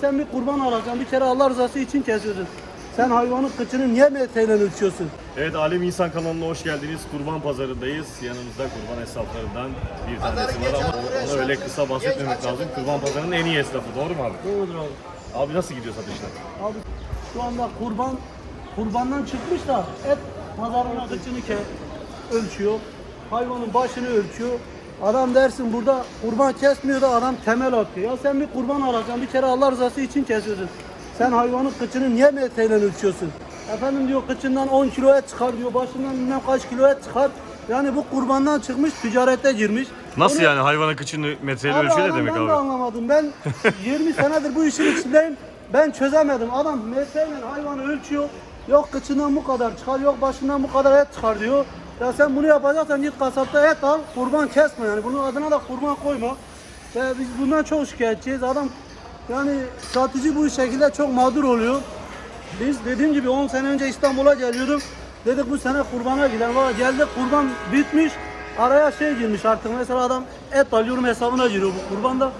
Sen bir kurban alacaksın. Bir kere Allah rızası için kesiyorsun. Sen hayvanın kıçını niye metreyle ölçüyorsun? Evet Alem İnsan kanalına hoş geldiniz. Kurban pazarındayız. Yanımızda kurban esnaflarından bir tanesi var ama ona öyle kısa bahsetmemek lazım. Kurban pazarının en iyi esnafı doğru mu abi? Doğrudur abi. Abi nasıl gidiyor satışlar? Abi şu anda kurban kurbandan çıkmış da et pazarına kıçını ke ölçüyor. Hayvanın başını ölçüyor. Adam dersin burada kurban kesmiyor da adam temel atıyor. Ya sen bir kurban alacaksın. Bir kere Allah rızası için kesiyorsun. Sen hayvanın kıçını niye metreyle ölçüyorsun? Efendim diyor kıçından 10 kilo et çıkar diyor. Başından bilmem kaç kilo et çıkar. Yani bu kurbandan çıkmış ticarete girmiş. Nasıl Onu- yani hayvanın kıçını metreyle Abi ölçüyor ne adam demek ben de abi? anlamadım. Ben 20 senedir bu işin içindeyim. Ben çözemedim. Adam metreyle hayvanı ölçüyor. Yok kıçından bu kadar çıkar, yok başından bu kadar et çıkar diyor. Ya sen bunu yapacaksan git kasapta et al, kurban kesme yani. Bunun adına da kurban koyma. Ve biz bundan çok şikayetçiyiz. Adam yani satıcı bu şekilde çok mağdur oluyor. Biz dediğim gibi 10 sene önce İstanbul'a geliyordum. Dedik bu sene kurbana gidelim. Valla geldik kurban bitmiş. Araya şey girmiş artık. Mesela adam et alıyorum hesabına giriyor bu kurbanda.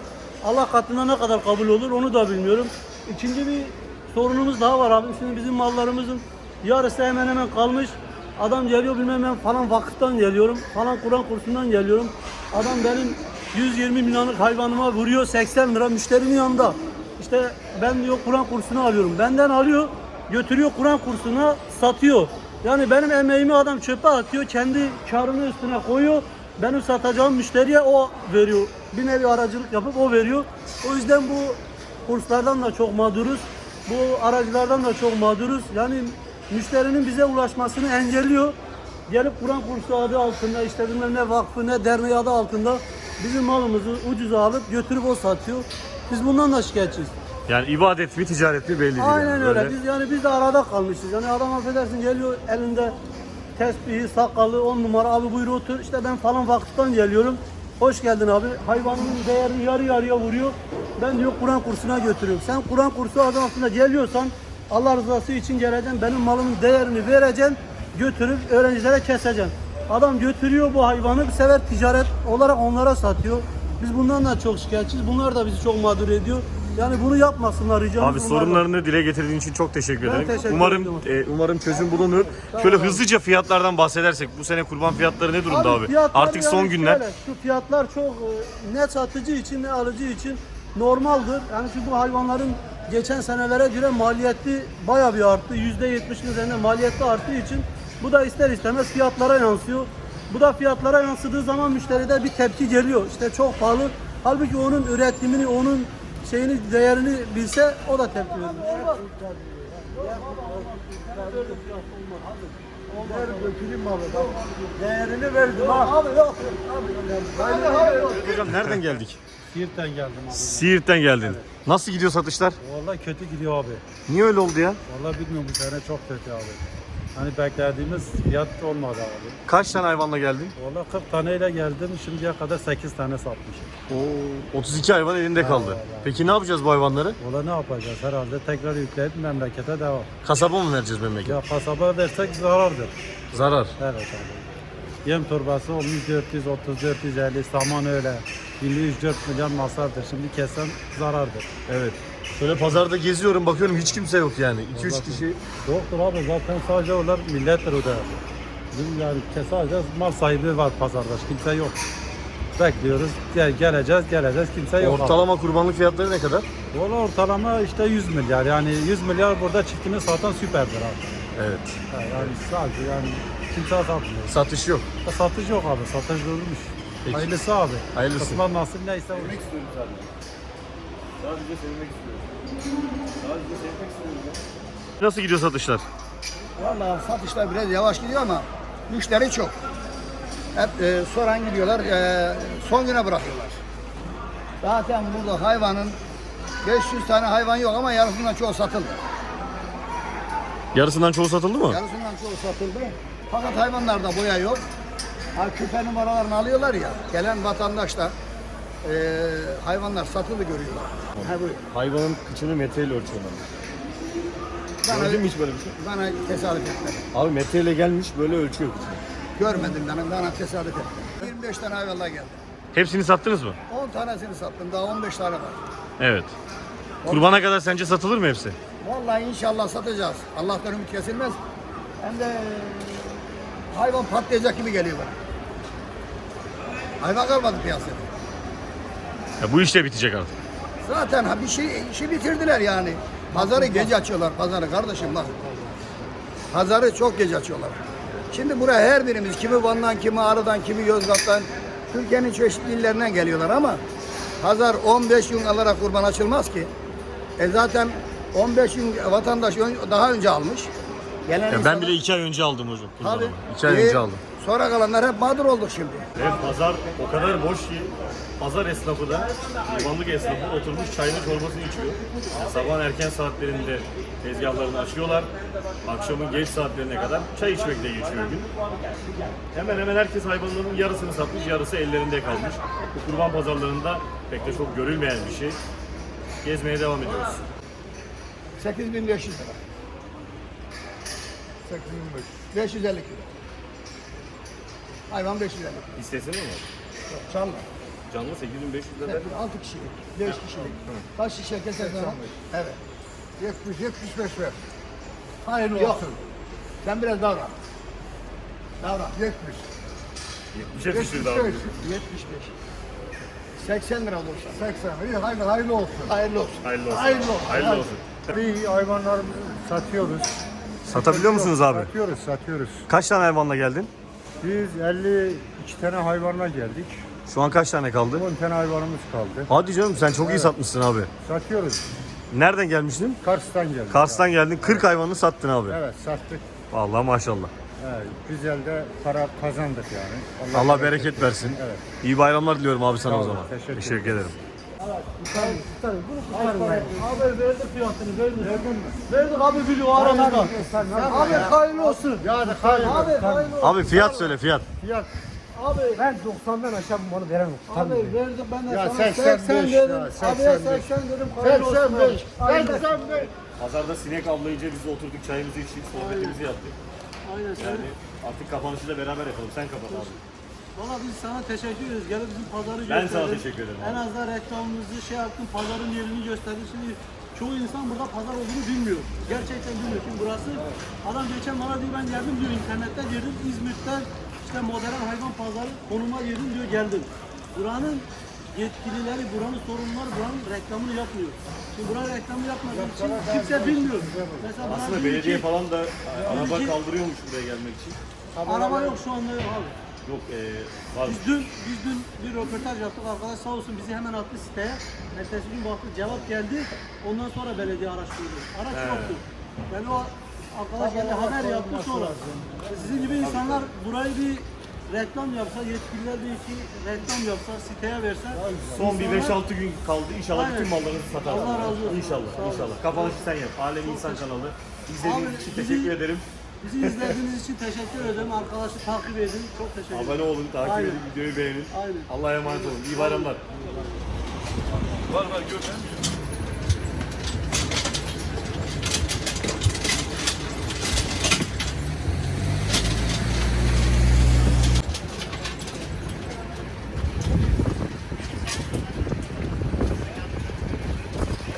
Allah katında ne kadar kabul olur onu da bilmiyorum. İkinci bir sorunumuz daha var abi. Şimdi bizim mallarımızın yarısı hemen hemen kalmış. Adam geliyor bilmem ben falan vakıftan geliyorum. Falan Kur'an kursundan geliyorum. Adam benim 120 milyonluk hayvanıma vuruyor 80 lira müşterinin yanında. İşte ben diyor Kur'an kursunu alıyorum. Benden alıyor, götürüyor Kur'an kursuna satıyor. Yani benim emeğimi adam çöpe atıyor, kendi karını üstüne koyuyor. Benim satacağım müşteriye o veriyor. Bir nevi aracılık yapıp o veriyor. O yüzden bu kurslardan da çok mağduruz. Bu aracılardan da çok mağduruz. Yani müşterinin bize ulaşmasını engelliyor. Gelip Kur'an kursu adı altında işte bilmem ne vakfı ne derneği adı altında bizim malımızı ucuza alıp götürüp o satıyor. Biz bundan da şikayetçiyiz. Yani ibadet mi ticaret mi belli değil. Aynen yani. öyle. Biz yani biz de arada kalmışız. Yani adam affedersin geliyor elinde tesbihi, sakalı, on numara abi buyur otur. İşte ben falan vakıftan geliyorum. Hoş geldin abi. Hayvanının değerini yarı yarıya vuruyor. Ben diyor Kur'an kursuna götürüyorum. Sen Kur'an kursu adı altında geliyorsan Allah rızası için geleceksin. Benim malımın değerini vereceksin. Götürüp öğrencilere keseceksin. Adam götürüyor bu hayvanı bir sefer ticaret olarak onlara satıyor. Biz bundan da çok şikayetçiyiz. Bunlar da bizi çok mağdur ediyor. Yani bunu yapmasınlar ricamız. Abi sorunlarını dile getirdiğin için çok teşekkür ederim. teşekkür umarım e, umarım çözüm bulunur. Şöyle hızlıca fiyatlardan bahsedersek bu sene kurban fiyatları ne durumda abi? fiyatlar Artık yani son günler. şöyle, şu fiyatlar çok e, ne satıcı için ne alıcı için normaldir. Yani çünkü bu hayvanların geçen senelere göre maliyeti bayağı bir arttı. %70'in üzerinde maliyeti arttığı için bu da ister istemez fiyatlara yansıyor. Bu da fiyatlara yansıdığı zaman müşteride bir tepki geliyor. İşte çok pahalı. Halbuki onun üretimini, onun şeyini, değerini bilse o da tepki verir. Değerini verdim ha. Abi yok. Hocam nereden geldik? Siirt'ten geldim abi. Siirt'ten geldin. Nasıl gidiyor satışlar? Vallahi kötü gidiyor abi. Niye öyle oldu ya? Vallahi bilmiyorum bu sene çok kötü abi. Hani beklediğimiz fiyat olmadı abi. Kaç tane hayvanla geldin? Vallahi 40 taneyle geldim. Şimdiye kadar 8 tane satmışım. Oo, 32 hayvan elinde kaldı. Peki ne yapacağız bu hayvanları? Vallahi ne yapacağız herhalde? Tekrar yükleyip memlekete devam. Kasaba mı vereceğiz memlekete? Ya kasaba versek zarardır. Zarar. Evet abi. Yem torbası olmuş 430 450 saman öyle. Günlük 3-4 milyon masrafdır. Şimdi kesen zarardır. Evet. Şöyle pazarda geziyorum bakıyorum hiç kimse yok yani. 2-3 kişi. Yoktur abi zaten sadece onlar millettir o da. Bizim yani sadece mal sahibi var pazarda kimse yok. Bekliyoruz gel, geleceğiz geleceğiz kimse yok. Ortalama kurbanlık fiyatları ne kadar? Valla ortalama işte 100 milyar yani 100 milyar burada çiftini satan süperdir abi. Evet. Ha, Yani sadece yani kimse satmıyor. Satış yok. Satış yok abi satış durmuş. Peki. Hayırlısı abi. Hayırlısı. Kısmet nasip neyse o. Nasıl gidiyor satışlar? Vallahi satışlar biraz yavaş gidiyor ama müşteri çok. Hep e, soran gidiyorlar, e, son güne bırakıyorlar. Zaten burada hayvanın 500 tane hayvan yok ama yarısından çoğu satıldı. Yarısından çoğu satıldı mı? Yarısından çoğu satıldı. Fakat hayvanlarda boya yok. Ha, küpe numaralarını alıyorlar ya, gelen vatandaşlar e, hayvanlar satıldı görüyorlar. Ha, buyur. Hayvanın kıçını metreyle ölçüyorlar. Bana, Gördün mü hiç böyle bir şey? bana tesadüf etmedi. Abi metreyle gelmiş böyle ölçüyor kıçını. Görmedim ben, bana tesadüf etmedi. 25 tane hayvanlar geldi. Hepsini sattınız mı? 10 tanesini sattım, daha 15 tane var. Evet. Kurbana kadar sence satılır mı hepsi? Vallahi inşallah satacağız. Allah'tan ümit kesilmez. Hem de hayvan patlayacak gibi geliyor bana. Hayvan kalmadı piyasada. Ya bu iş de bitecek artık. Zaten ha bir şey işi bitirdiler yani. Pazarı gece açıyorlar pazarı kardeşim bak. Pazarı çok gece açıyorlar. Şimdi buraya her birimiz kimi Van'dan, kimi Ağrı'dan, kimi Yozgat'tan Türkiye'nin çeşitli illerinden geliyorlar ama pazar 15 gün alarak kurban açılmaz ki. E zaten 15 gün vatandaş daha önce almış. Gelen Ya ben insanlar- bile iki ay önce aldım hocam. Tabii. İki ay E, önce aldım. Sonra kalanlar hep mağdur olduk şimdi. Ve pazar o kadar boş ki pazar esnafı da kurbanlık esnafı oturmuş çayını çorbasını içiyor. Sabahın erken saatlerinde tezgahlarını açıyorlar. Akşamın geç saatlerine kadar çay içmekle geçiyor gün. Hemen hemen herkes hayvanlarının yarısını satmış, yarısı ellerinde kalmış. Bu kurban pazarlarında pek de çok görülmeyen bir şey. Gezmeye devam ediyoruz. 8500 lira. 8500. 550 kilo. Hayvan 550 kilo. İstesene mi? Canlı. Canlı 8500 lira. Evet, 6 kişilik, 5 kişilik. Kaç şişe kesersen al. Evet. 70 75 ver. Hayırlı Yok. Sen biraz davran. Davran. 70. 70'e düşürdü abi. 75. 75. 80 lira olursa. 80. İyi hayırlı, hayırlı olsun. Hayırlı olsun. Hayırlı olsun. Hayırlı olsun. Hayırlı olsun. İyi hayvanlarımızı satıyoruz. Satabiliyor musunuz abi? Satıyoruz, satıyoruz. Kaç tane hayvanla geldin? Biz 52 tane hayvanla geldik. Şu an kaç tane kaldı? 10 tane hayvanımız kaldı. Hadi canım sen çok iyi satmışsın abi. Satıyoruz. Nereden gelmiştin? Kars'tan geldik. Kars'tan geldin 40 hayvanı sattın abi. Evet sattık. Vallahi maşallah. Evet, güzel de para kazandık yani. Allah bereket versin. Evet. İyi bayramlar diliyorum abi sana Sağ o olun, zaman. teşekkür Teşekkür ederim. Abi verdik fiyatını verdik. Verdik abi biliyor aramızda. Abi hayırlı olsun. Yani hayırlı. Abi hayırlı olsun. Abi fiyat söyle fiyat. Fiyat Abi Ben 90'dan aşağı bunu veremem. Abi verdik ben de Ya sana 85 80 dedim. ya, Abiye 85. 80 dedim. Hayırlı olsun. 85. Aynen. 85. Pazarda sinek avlayınca biz oturduk çayımızı içtik, sohbetimizi yaptık. Aynen. Yani artık kapanışı da beraber yapalım. Sen kapat abi. Valla biz sana teşekkür ederiz. Gelip bizim pazarı Ben gösterdin. sana teşekkür ederim. En azından reklamımızı şey yaptın, pazarın yerini gösterdin. Şimdi çoğu insan burada pazar olduğunu bilmiyor. Gerçekten bilmiyor. Şimdi burası, adam geçen bana diyor ben geldim diyor internette girdim İzmit'ten işte modern hayvan pazarı konuma girdim diyor geldim. Buranın yetkilileri, buranın sorumluları buranın reklamını yapmıyor. Şimdi buranın reklamı yapmadığı için kimse bilmiyor. Mesela bana Aslında diyor belediye ki, falan da araba ki- kaldırıyormuş buraya gelmek için. araba yok şu anda yok abi. Yok eee var. Biz dün, biz dün bir röportaj yaptık. Arkadaş sağ olsun bizi hemen attı siteye. Ertesi gün baktık cevap geldi. Ondan sonra belediye araç kurdu. Araç yoktu. Yani o arkadaş geldi haber yaptı sonra. Sizin gibi insanlar burayı bir reklam yapsa, yetkililer bir iki reklam yapsa, siteye verse. Son bir insanlar- 5-6 gün kaldı. İnşallah Aynen. bütün mallarınızı satar. Allah razı olsun. İnşallah, Sağ olun. inşallah. Kapanışı sen yap. Alem İnsan kanalı. İzlediğiniz için bizi- teşekkür ederim. Bizi izlediğiniz için teşekkür ederim. Arkadaşı takip edin. Çok teşekkür ederim. Abone olun, takip Aynen. edin, videoyu beğenin. Aynen. Allah'a emanet olun. İyi bayramlar. Var var görsen.